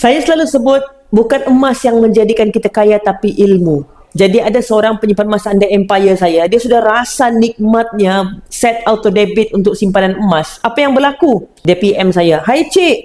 Saya selalu sebut bukan emas yang menjadikan kita kaya tapi ilmu. Jadi ada seorang penyimpan emas under empire saya, dia sudah rasa nikmatnya set auto debit untuk simpanan emas. Apa yang berlaku? Dia PM saya, "Hai cik,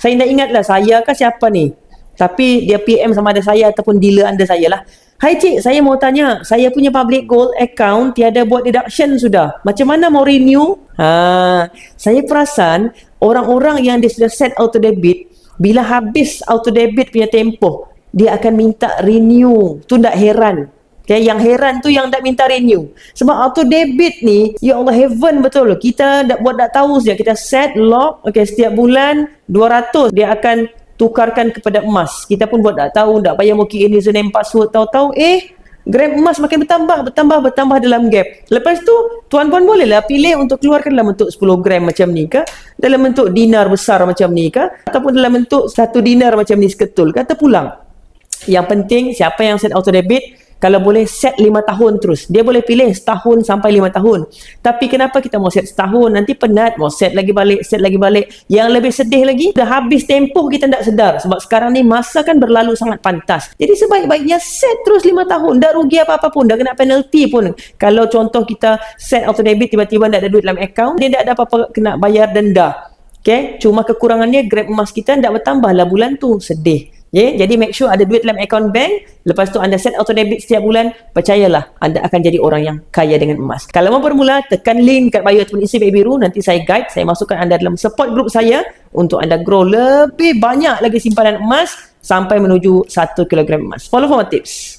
saya nak ingatlah saya kan siapa ni?" Tapi dia PM sama ada saya ataupun dealer under saya lah. Hai cik, saya mau tanya, saya punya public gold account tiada buat deduction sudah. Macam mana mau renew? Ha, saya perasan orang-orang yang dia sudah set auto debit bila habis auto debit punya tempoh, dia akan minta renew. Tu tak heran. Okay, yang heran tu yang tak minta renew. Sebab auto debit ni, ya Allah heaven betul. Kita dak buat tak tahu saja. Kita set lock, okay, setiap bulan 200 dia akan tukarkan kepada emas. Kita pun buat tak tahu, tak payah mau key username password tahu-tahu eh gram emas makin bertambah, bertambah, bertambah dalam gap. Lepas tu, tuan puan bolehlah pilih untuk keluarkan dalam bentuk 10 gram macam ni ke? Dalam bentuk dinar besar macam ni ke? Ataupun dalam bentuk satu dinar macam ni seketul ke? Atau pulang? Yang penting, siapa yang set auto debit, kalau boleh set lima tahun terus. Dia boleh pilih setahun sampai lima tahun. Tapi kenapa kita mau set setahun? Nanti penat, mau set lagi balik, set lagi balik. Yang lebih sedih lagi, dah habis tempoh kita tak sedar. Sebab sekarang ni masa kan berlalu sangat pantas. Jadi sebaik-baiknya set terus lima tahun. Tak rugi apa-apa pun. Tak kena penalty pun. Kalau contoh kita set auto debit, tiba-tiba tak ada duit dalam account, dia tak ada apa-apa kena bayar denda. Okay? Cuma kekurangannya grab emas kita tak bertambah lah bulan tu. Sedih. Yeah? Jadi make sure ada duit dalam account bank. Lepas tu anda set auto debit setiap bulan. Percayalah anda akan jadi orang yang kaya dengan emas. Kalau mau bermula, tekan link kat bio ataupun isi biru. Nanti saya guide. Saya masukkan anda dalam support group saya. Untuk anda grow lebih banyak lagi simpanan emas. Sampai menuju 1 kg emas. Follow for my tips.